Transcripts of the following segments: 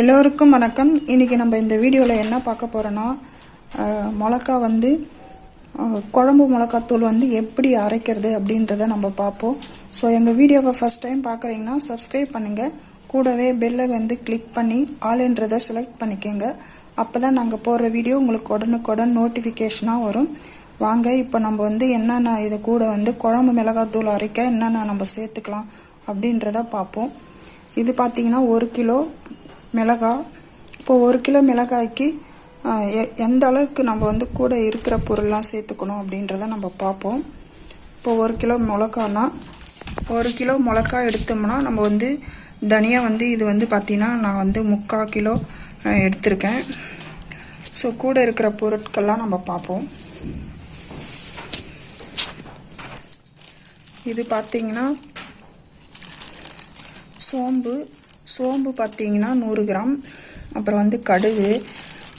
எல்லோருக்கும் வணக்கம். இன்றைக்கி நம்ம இந்த வீடியோவில் என்ன பார்க்க போகிறோன்னா மிளகா வந்து குழம்பு மிளகாத்தூள் வந்து எப்படி அரைக்கிறது அப்படின்றத நம்ம பார்ப்போம். ஸோ எங்கள் வீடியோவை ஃபஸ்ட் டைம் பார்க்குறீங்கன்னா சப்ஸ்கிரைப் பண்ணுங்கள் கூடவே பெல்லை வந்து கிளிக் பண்ணி ஆளுன்றதை செலக்ட் பண்ணிக்கோங்க. அப்போ தான் நாங்கள் போடுற வீடியோ உங்களுக்கு உடனுக்குடன் நோட்டிஃபிகேஷனாக வரும். வாங்க இப்போ நம்ம வந்து என்னென்ன இது கூட வந்து குழம்பு மிளகாத்தூள் அரைக்க என்னென்ன நம்ம சேர்த்துக்கலாம் அப்படின்றத பார்ப்போம். இது பார்த்தீங்கன்னா ஒரு கிலோ மிளகாய். இப்போ ஒரு கிலோ மிளகாய்க்கு எ- எந்த அளவுக்கு நம்ம வந்து கூட இருக்கிற பொருள்லாம் சேர்த்துக்கணும் அப்படின்றத நம்ம பார்ப்போம். இப்போ ஒரு கிலோ மிளகானா ஒரு கிலோ மிளகா எடுத்தோம்னா நம்ம வந்து தனியா வந்து இது வந்து பார்த்திங்கன்னா நான் வந்து முக்கால் கிலோ எடுத்திருக்கேன். ஸோ கூட இருக்கிற பொருட்கள்லாம் நம்ம பார்ப்போம். இது பார்த்திங்கன்னா சோம்பு சோம்பு பார்த்தீங்கன்னா நூறு கிராம். அப்புறம் வந்து கடுகு.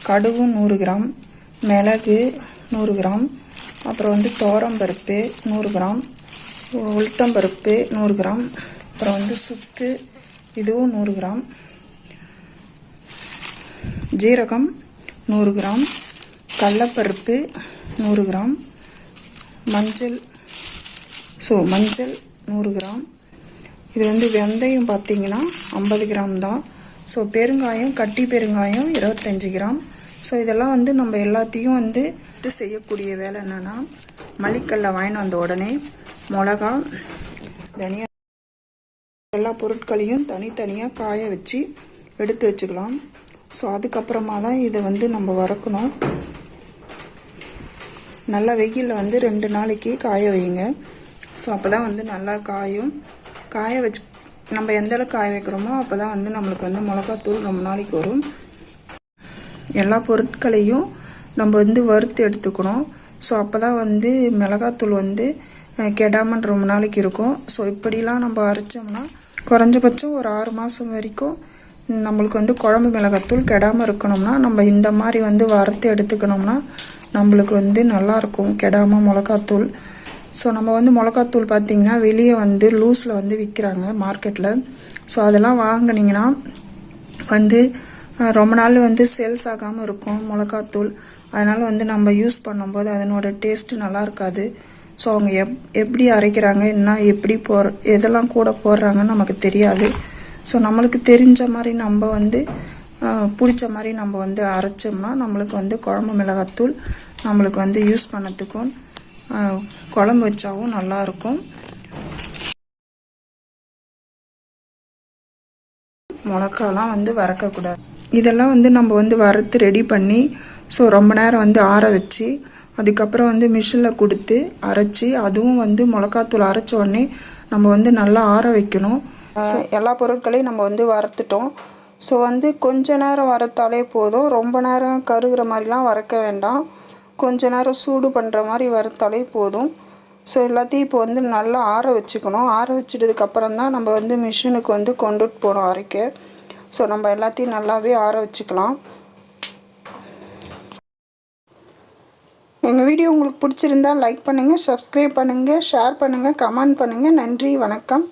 கடுகும் நூறு கிராம். மிளகு நூறு கிராம். அப்புறம் வந்து துவரம்பருப்பு நூறு கிராம். உளுத்தம்பருப்பு நூறு கிராம். அப்புறம் வந்து சுக்கு இதுவும் நூறு கிராம். ஜீரகம் நூறு கிராம். கடலப்பருப்பு நூறு கிராம். மஞ்சள் ஸோ மஞ்சள் நூறு கிராம். இது வந்து வெந்தயம் பார்த்தீங்கன்னா ஐம்பது கிராம் தான். ஸோ பெருங்காயம் கட்டி பெருங்காயம் இருபத்தஞ்சி கிராம். ஸோ இதெல்லாம் வந்து நம்ம எல்லாத்தையும் வந்து இது செய்யக்கூடிய வேலை என்னென்னா மளிக்கல்ல வாங்கிட்டு வந்த உடனே மிளகா தனியா எல்லா பொருட்களையும் தனித்தனியாக காய வச்சு எடுத்து வச்சுக்கலாம். ஸோ அதுக்கப்புறமா தான் இதை வந்து நம்ம வறுக்கணும். நல்லா வெயிலில் வந்து ரெண்டு நாளைக்கு காய வைங்க ஸோ அப்போ தான் வந்து நல்லா காயும். காய வச்சு நம்ம எந்த அளவுக்கு காய வைக்கிறோமோ அப்போ தான் வந்து நம்மளுக்கு வந்து மிளகாத்தூள் ரொம்ப நாளைக்கு வரும். எல்லா பொருட்களையும் நம்ம வந்து வறுத்து எடுத்துக்கணும். ஸோ அப்போ தான் வந்து மிளகாத்தூள் வந்து கெடாமல் ரொம்ப நாளைக்கு இருக்கும். ஸோ இப்படிலாம் நம்ம அரைச்சோம்னா குறைஞ்சபட்சம் ஒரு ஆறு மாதம் வரைக்கும் நம்மளுக்கு வந்து குழம்பு மிளகாத்தூள் கெடாமல் இருக்கணும்னா நம்ம இந்த மாதிரி வந்து வறுத்து எடுத்துக்கணும்னா நம்மளுக்கு வந்து நல்லாயிருக்கும் கெடாமல் மிளகாத்தூள். ஸோ நம்ம வந்து மிளகாத்தூள் பார்த்திங்கன்னா வெளியே வந்து லூஸில் வந்து விற்கிறாங்க மார்க்கெட்டில் ஸோ அதெல்லாம் வாங்கினீங்கன்னா வந்து ரொம்ப நாள் வந்து சேல்ஸ் ஆகாமல் இருக்கும் மிளகாத்தூள். அதனால் வந்து நம்ம யூஸ் பண்ணும்போது அதனோட டேஸ்ட்டு நல்லா இருக்காது. ஸோ அவங்க எப் எப்படி அரைக்கிறாங்க என்ன எப்படி போடுற எதெல்லாம் கூட போடுறாங்கன்னு நமக்கு தெரியாது. ஸோ நம்மளுக்கு தெரிஞ்ச மாதிரி நம்ம வந்து பிடிச்ச மாதிரி நம்ம வந்து அரைச்சோம்னா நம்மளுக்கு வந்து குழம்பு மிளகாத்தூள் நம்மளுக்கு வந்து யூஸ் பண்ணத்துக்கும் குழம்பு வச்சாவும் நல்லாயிருக்கும் மிளகாலாம் வந்து வறக்கக்கூடாது. இதெல்லாம் வந்து நம்ம வந்து வறுத்து ரெடி பண்ணி ஸோ ரொம்ப நேரம் வந்து ஆற வச்சு அதுக்கப்புறம் வந்து மிஷினில் கொடுத்து அரைச்சி அதுவும் வந்து மிளகாத்தூள் அரைச்ச உடனே நம்ம வந்து நல்லா ஆற வைக்கணும். எல்லா பொருட்களையும் நம்ம வந்து வறுத்துட்டோம். ஸோ வந்து கொஞ்ச நேரம் வறுத்தாலே போதும். ரொம்ப நேரம் கருகிற மாதிரிலாம் வறுக்க வேண்டாம். கொஞ்ச நேரம் சூடு பண்ணுற மாதிரி வறுத்தாலே போதும். ஸோ எல்லாத்தையும் இப்போ வந்து நல்லா ஆற வச்சுக்கணும். ஆற வச்சிட்டதுக்கப்புறம் தான் நம்ம வந்து மிஷினுக்கு வந்து கொண்டுட்டு போகணும் அரைக்க. ஸோ நம்ம எல்லாத்தையும் நல்லாவே ஆற வச்சுக்கலாம். எங்கள் வீடியோ உங்களுக்கு பிடிச்சிருந்தா லைக் பண்ணுங்கள் சப்ஸ்கிரைப் பண்ணுங்கள் ஷேர் பண்ணுங்கள் கமெண்ட் பண்ணுங்கள் நன்றி வணக்கம்.